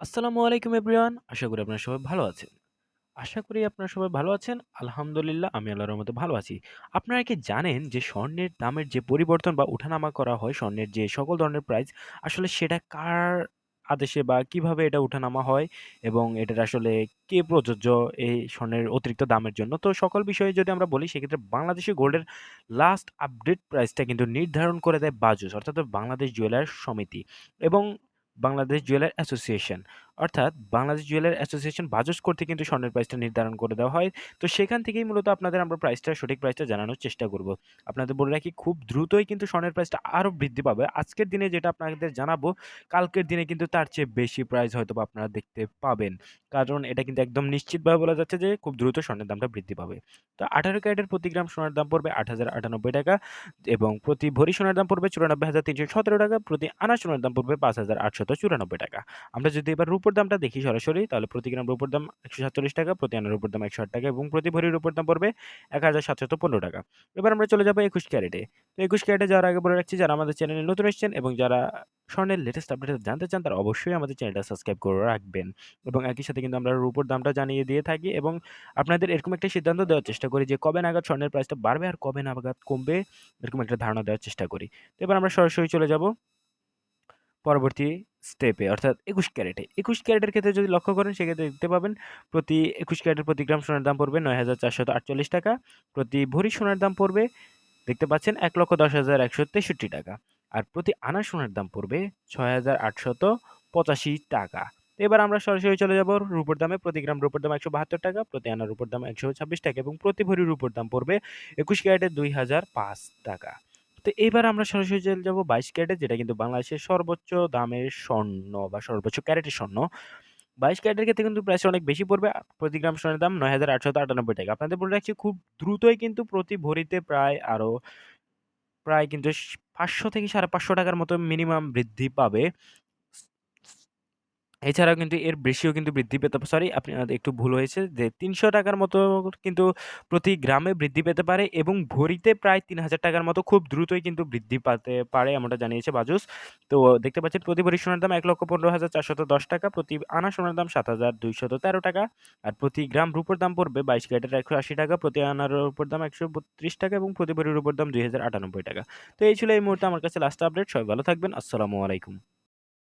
আসসালামু আলাইকুম এভরিওয়ান। আশা করি আপনারা সবাই ভালো আছেন। আশা করি আপনারা সবাই ভালো আছেন। আলহামদুলিল্লাহ, আমি আল্লাহর রহমতে ভালো আছি। আপনারা কি জানেন যে স্বর্ণের দামের যে পরিবর্তন বা উঠানামা করা হয়, স্বর্ণের যে সকল ধরনের প্রাইস আসলে সেটা কার আদেশে বা কীভাবে এটা উঠানামা হয় এবং এটার আসলে কে প্রযোজ্য এই স্বর্ণের অতিরিক্ত দামের জন্য? তো সকল বিষয়ে যদি আমরা বলি, সেক্ষেত্রে বাংলাদেশি গোল্ডের লাস্ট আপডেট প্রাইসটা কিন্তু নির্ধারণ করে দেয় বাজুস, অর্থাৎ বাংলাদেশ জুয়েলার্স সমিতি এবং বাংলাদেশ জুয়েলার অ্যাসোসিয়েশন। অর্থাৎ বাংলাদেশ জুয়েলার অ্যাসোসিয়েশন বাজুস কর্তৃক কিন্তু স্বর্ণের প্রাইসটা নির্ধারণ করে দেওয়া হয়। তো সেখান থেকেই মূলত আপনাদের আমরা প্রাইসটা সঠিক প্রাইসটা জানানোর চেষ্টা করব। আপনাদের বলে রাখি খুব দ্রুতই কিন্তু স্বর্ণের প্রাইসটা আরও বৃদ্ধি পাবে। আজকের দিনে যেটা আপনাদের জানাব, কালকের দিনে কিন্তু তার চেয়ে বেশি প্রাইস হয়তোবা আপনারা দেখতে পাবেন। কারণ এটা কিন্তু একদম নিশ্চিতভাবে বলা যাচ্ছে যে খুব দ্রুত স্বর্ণের দামটা বৃদ্ধি পাবে। তো ১৮ ক্যারেটের প্রতি গ্রাম সোনার দাম পড়বে ৳৮,০৯৮ এবং প্রতি ভরি সোনার দাম পড়বে ৳৯৪,৩১৭ প্রতি আনা সোনার দাম পড়বে ৳৫,৮৯৪ আমরা যদি এবার রুপোর দামটা দেখি সরাসরি তাহলে প্রতি গ্রাম রুপোর দাম ৳১৪৭ প্রতি আনার রুপোর দাম ৳১০৮ এবং প্রতি ভরির রুপোর দাম পড়বে ৳১,৭১৫ এবার আমরা চলে যাব একুশ ক্যারেটে। তো ২১ ক্যারেটে যারা আগে বলে রাখছি যারা আমাদের চ্যানেলে নতুন এসেছেন এবং যারা স্বর্ণের লেটেস্ট আপডেট জানতে চান তারা অবশ্যই আমাদের চ্যানেলটা সাবস্ক্রাইব করে রাখবেন এবং একই সাথে কিন্তু আমরা রুপোর দামটা জানিয়ে দিয়ে থাকি এবং আপনাদের এরকম একটা সিদ্ধান্ত দেওয়ার চেষ্টা করি যে কবে নাগাদ স্বর্ণের প্রাইসটা বাড়বে আর কবে নাগাদ কমবে এরকম একটা ধারণা দেওয়ার চেষ্টা করি। তো এবার আমরা সরাসরি চলে যাব পরবর্তী স্টেপে অর্থাৎ ২১ ক্যারেটে। ২১ ক্যারেটের ক্ষেত্রে যদি লক্ষ্য করেন সেক্ষেত্রে দেখতে পাবেন প্রতি ২১ ক্যারেটের প্রতি গ্রাম সোনার দাম পড়বে ৳৯,৪৪৮ প্রতি ভরি সোনার দাম পড়বে দেখতে পাচ্ছেন ৳১,১০,১৬৩ আর প্রতি আনা সোনার দাম পড়বে ৳৬,৮৮৫ এবার আমরা সরাসরি চলে যাব রুপোর দামে। প্রতি গ্রাম রুপোর দাম ৳১৭২ প্রতি আনা রুপোর দাম ৳১২৬ এবং প্রতি ভরি রুপোর দাম পড়বে ২১ ক্যারেটে ৳২,০০৫ তো এবার আমরা সরাসরি চলে যাব বাইশ ক্যারেটে যেটা কিন্তু বাংলাদেশের সর্বোচ্চ দামের স্বর্ণ বা সর্বোচ্চ ক্যারেটের স্বর্ণ। ২২ ক্যারেটের ক্ষেত্রে কিন্তু প্রাইস অনেক বেশি পড়বে। প্রতি গ্রাম স্বর্ণের দাম ৳৯,৮৯৮ আপনাদের বলে রাখছি খুব দ্রুতই কিন্তু প্রতি ভরিতে প্রায় আরও প্রায় কিন্তু পাঁচশো থেকে সাড়ে পাঁচশো টাকার মতো মিনিমাম বৃদ্ধি পাবে। এছাড়াও কিন্তু এর বেশিও কিন্তু বৃদ্ধি পেতে সরি আপনার একটু ভুল হয়েছে যে তিনশো টাকার মতো কিন্তু প্রতি গ্রামে বৃদ্ধি পেতে পারে এবং ভরিতে প্রায় তিন হাজার টাকার মতো খুব দ্রুতই কিন্তু বৃদ্ধি পাতে পারে এমনটা জানিয়েছে বাজুস। তো দেখতে পাচ্ছেন প্রতি ভরি সোনার দাম ৳১,১৫,৪১০ প্রতি আনা সোনার দাম ৳৭,২১৩ আর প্রতি গ্রাম রুপোর দাম পড়বে ২২ ক্যারেটের ৳১৮০ প্রতি আনার রুপোর দাম ৳১৩২ এবং প্রতি ভরির উপর দাম ৳২,০৯৮ তো এই ছিল এই মুহূর্তে আমার কাছে লাস্ট আপডেট। সবাই ভালো থাকবেন। আসসালামু আলাইকুম।